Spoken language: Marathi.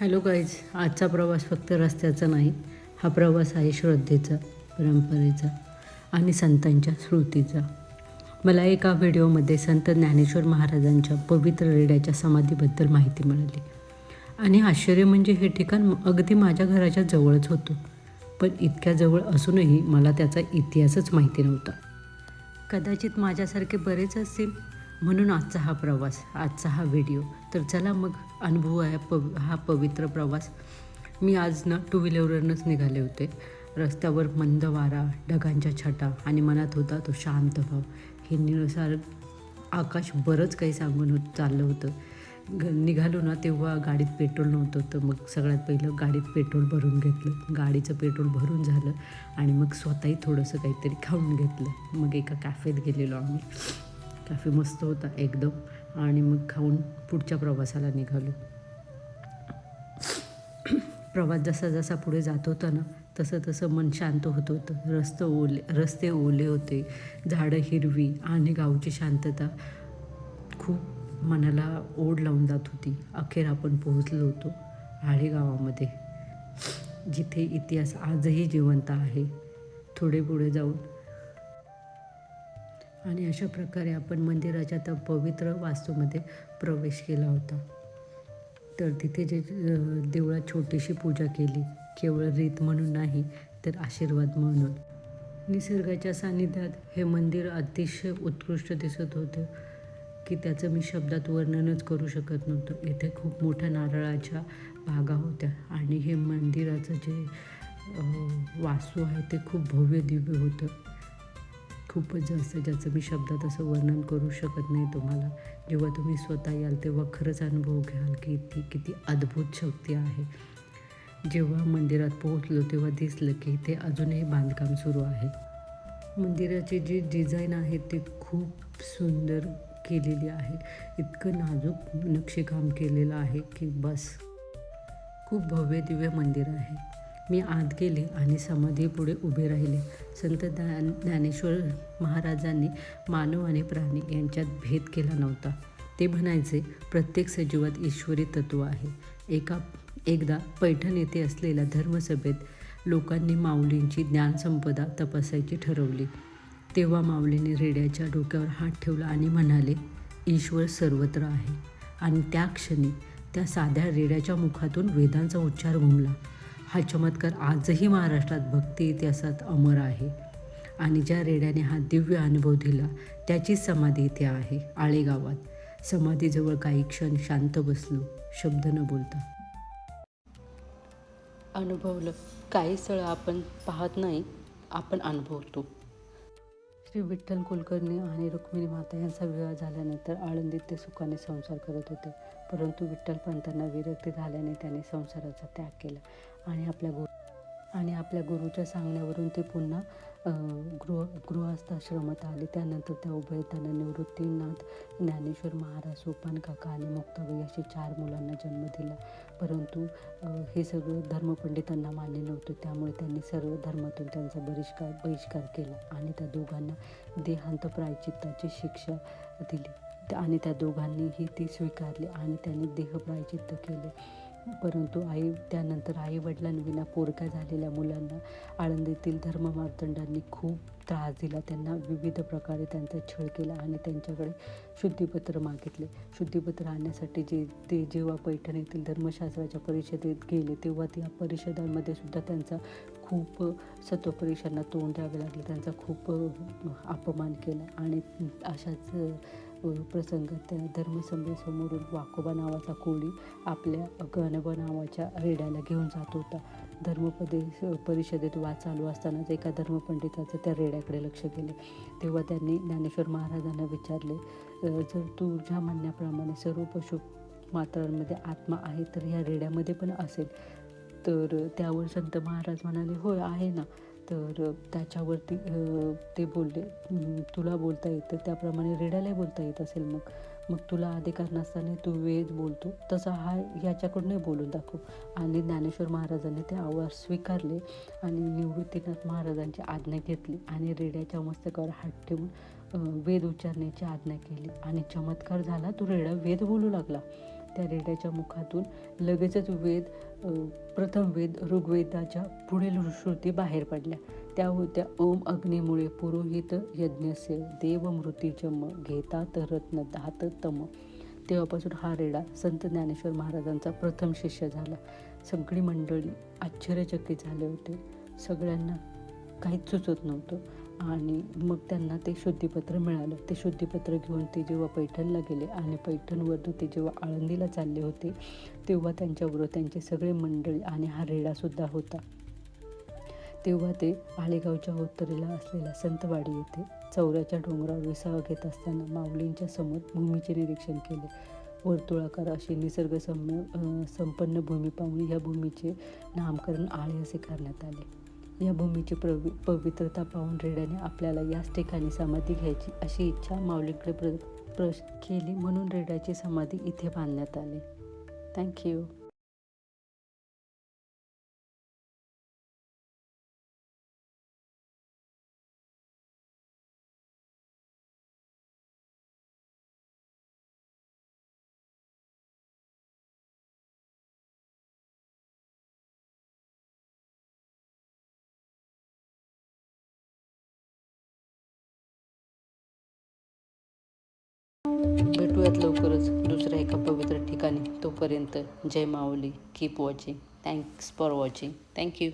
हॅलो गाईज आजचा प्रवास फक्त रस्त्याचा नाही हा प्रवास आहे श्रद्धेचा परंपरेचा आणि संतांच्या स्मृतीचा. मला एका व्हिडिओमध्ये संत ज्ञानेश्वर महाराजांच्या पवित्र रेड्याच्या समाधीबद्दल माहिती मिळाली. आणि आश्चर्य म्हणजे हे ठिकाण अगदी माझ्या घराच्या जवळच होतं पण इतक्या जवळ असूनही मला त्याचा इतिहासच माहिती नव्हता. कदाचित माझ्यासारखे बरेच असतील म्हणून आजचा हा प्रवास आजचा हा व्हिडिओ तर चला मग अनुभव आहे पव हा पवित्र प्रवास. मी आज ना टू व्हीलरवरनंच निघाले होते. रस्त्यावर मंद वारा ढगांच्या छटा आणि मनात होता तो शांत भाव. हे निळसार आकाश बरंच काही सांगून होत चाललं होतं. ग निघालो ना तेव्हा गाडीत पेट्रोल नव्हतं तर मग सगळ्यात पहिलं गाडीत पेट्रोल भरून घेतलं. गाडीचं पेट्रोल भरून झालं आणि मग स्वतःही थोडंसं काहीतरी खाऊन घेतलं. मग एका कॅफेत गेलेलो आम्ही. कॅफे मस्त होता एकदम. आणि मग खाऊन पुढच्या प्रवासाला निघालो. प्रवास जसा जसा पुढे जात होता ना तसं तसं मन शांत होत होतं. रस्ते ओले रस्ते ओले होते. झाडं हिरवी आणि गावची शांतता खूप मनाला ओढ लावून जात होती. अखेर आपण पोहोचलो होतो आळे गावामध्ये जिथे इतिहास आजही जिवंत आहे. थोडे पुढे जाऊन आणि अशा प्रकारे आपण मंदिराच्या त्या पवित्र वास्तूमध्ये प्रवेश केला होता. तर तिथे जे देवळात छोटीशी पूजा केली केवळ रीत म्हणून नाही तर आशीर्वाद म्हणून. निसर्गाच्या सानिध्यात हे मंदिर अतिशय उत्कृष्ट दिसत होतं की त्याचं मी शब्दात वर्णनच करू शकत नव्हतं. इथे खूप मोठ्या नारळाच्या बागा होत्या आणि हे मंदिराचं जे वास्तू आहे ते खूप भव्य दिव्य होतं. खूपच जास्त ज्याचं मी शब्दात असं वर्णन करू शकत नाही तुम्हाला. जेव्हा तुम्ही स्वतः याल तेव्हा खरंच अनुभव घ्याल की ती किती अद्भुत शक्ती आहे. जेव्हा मंदिरात पोहोचलो तेव्हा दिसलं की ते अजूनही बांधकाम सुरू आहे. मंदिराची जी डिझाईन आहे ते खूप सुंदर केलेली आहे. इतकं नाजूक नक्षीकाम केलेलं आहे की बस. खूप भव्य दिव्य मंदिर आहे. मी आत गेले आणि समाधीपुढे उभे राहिले. संत ज्ञा ज्ञानेश्वर महाराजांनी मानव आणि प्राणी यांच्यात भेद केला नव्हता. ते म्हणायचे प्रत्येक सजीवात ईश्वरी तत्व आहे. एका एकदा पैठण येथे असलेल्या धर्मसभेत लोकांनी माऊलींची ज्ञानसंपदा तपासायची ठरवली. तेव्हा माऊलीने रेड्याच्या डोक्यावर हात ठेवला आणि म्हणाले ईश्वर सर्वत्र आहे. आणि त्या क्षणी त्या साध्या रेड्याच्या मुखातून वेदांचा उच्चार घुमला. हा चमत्कार आजही महाराष्ट्रात भक्ती इतिहासात अमर आहे. आणि ज्या रेड्याने हा दिव्य अनुभव दिला त्याचीच समाधी इथे आहे आळे गावात समाधीजवळ काही क्षण शांत बसलो शब्द न बोलता. अनुभवलं. काही स्थळं आपण पाहत नाही आपण अनुभवतो. श्री विठ्ठल कुलकर्णी आणि रुक्मिणी माता यांचा विवाह झाल्यानंतर आळंदीत ते सुखाने संसार करत होते. परंतु विठ्ठलपंतांना विरक्ती झाल्याने त्याने संसाराचा त्याग केला. आणि आपल्या गुरु आणि आपल्या गुरुच्या सांगण्यावरून ते पुन्हा गृह गृहस्थाश्रमात आले. त्यानंतर त्या उभयताना निवृत्तीनाथ ज्ञानेश्वर महाराज सोपान काका आणि मुक्ताबाई अशी चार मुलांना जन्म दिला. परंतु हे सगळं धर्मपंडितांना मान्य नव्हतं. त्यामुळे त्यांनी सर्व धर्मातून त्यांचा बहिष्कार बहिष्कार केला आणि त्या दोघांना देहांत प्रायचित्ताची शिक्षा दिली. आणि त्या दोघांनीही ती स्वीकारली आणि त्यांनी देहप्रायचित्त केले. परंतु आई त्यानंतर आई वडिलांविना पोरक्या झालेल्या मुलांना आळंदीतील धर्ममार्तंडांनी खूप त्रास दिला. त्यांना विविध प्रकारे त्यांचा छळ केला आणि त्यांच्याकडे शुद्धीपत्र मागितले. शुद्धीपत्र आणण्यासाठी जे ते जेव्हा पैठण येथील धर्मशास्त्राच्या परिषदेत गेले तेव्हा त्या परिषदांमध्ये सुद्धा त्यांचा खूप सत्वपरीक्षांना तोंड द्यावे लागले. त्यांचा खूप अपमान केला आणि अशाच प्रसंग त्या धर्मसभेसमोरून वाकोबा नावाचा कोळी आपल्या गणबा नावाच्या रेड्याला घेऊन जात होता. धर्मपदे परिषदेत वाद चालू असतानाच एका धर्मपंडिताचं त्या रेड्याकडे लक्ष गेले. तेव्हा त्यांनी ज्ञानेश्वर महाराजांना विचारले जर तुझ्या म्हणण्याप्रमाणे सर्व पशु मात्रांमध्ये आत्मा आहे तर ह्या रेड्यामध्ये पण असेल. तर त्यावर संत महाराज म्हणाले होय आहे ना. तर त्याच्यावरती ते बोलले तुला बोलता येतं त्याप्रमाणे रेड्यालाही बोलता येत असेल मग. मग तुला अधिकार नसताना तू वेद बोलतो. तसा हा याच्याकडूनही बोलून दाखव. आणि ज्ञानेश्वर महाराजांनी ते आवाज स्वीकारले आणि निवृत्तीनाथ महाराजांची आज्ञा घेतली आणि रेड्याच्या मस्तकावर हात ठेवून वेद उच्चारण्याची आज्ञा केली. आणि चमत्कार झाला तो रेडा वेद बोलू लागला. त्या रेड्याच्या मुखातून लगेचच वेद प्रथम वेद ऋग्वेदाच्या पुढील श्रुती बाहेर पडल्या. त्या होत्या ओम अग्नीमुळे पुरोहित यज्ञस्य देवमृत्यूचम घेतात रत्न दात तम. तेव्हापासून हा रेडा संत ज्ञानेश्वर महाराजांचा प्रथम शिष्य झाला. सगळी मंडळी आश्चर्यचकित झाले होते. सगळ्यांना काहीच सुचत नव्हतं. आणि मग त्यांना ते शुद्धीपत्र मिळालं. ते शुद्धीपत्र घेऊन ते जेव्हा पैठणला गेले आणि पैठणवरून ते जेव्हा आळंदीला चालले होते तेव्हा त्यांच्याबरोबर त्यांचे सगळे मंडळी आणि हा रेडासुद्धा होता. तेव्हा ते आळेगावच्या उत्तरेला असलेल्या संतवाडी येथे चौऱ्याच्या डोंगरावर विसावा घेत असताना माऊलींच्या समोर भूमीचे निरीक्षण केले. वर्तुळाकार अशी निसर्गसम्य संपन्न भूमी पाहून या भूमीचे नामकरण आळे असे करण्यात आले. या भूमीची प्रवि पवित्रता पाहून रेड्याने आपल्याला याच ठिकाणी समाधी घ्यायची अशी इच्छा माऊलीकडे प्र प्र केली म्हणून रेड्याची समाधी इथे बांधण्यात आली. थँक्यू तोपर्यंत जय माऊली. Keep watching thanks for watching thank you